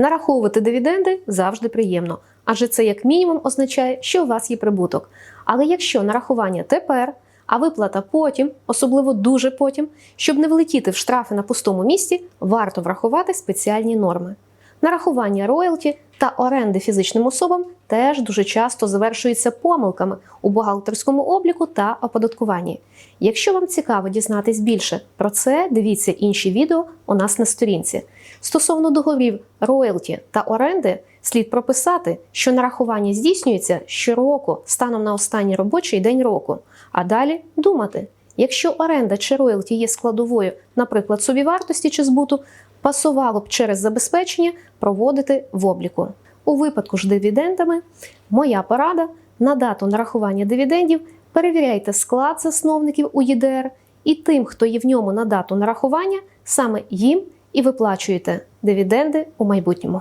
Нараховувати дивіденди завжди приємно, адже це як мінімум означає, що у вас є прибуток. Але якщо нарахування тепер, а виплата потім, особливо дуже потім, щоб не влетіти в штрафи на пустому місці, варто врахувати спеціальні норми. Нарахування роялті та оренди фізичним особам теж дуже часто завершуються помилками у бухгалтерському обліку та оподаткуванні. Якщо вам цікаво дізнатись більше про це, дивіться інші відео у нас на сторінці. Стосовно договорів роялті та оренди, слід прописати, що нарахування здійснюється щороку станом на останній робочий день року, а далі думати. Якщо оренда чи роялті є складовою, наприклад, собівартості чи збуту, пасувало б через забезпечення проводити в обліку. У випадку ж дивідендами, моя порада на дату нарахування дивідендів перевіряйте склад засновників у ЄДР і тим, хто є в ньому на дату нарахування, саме їм і виплачуєте дивіденди у майбутньому.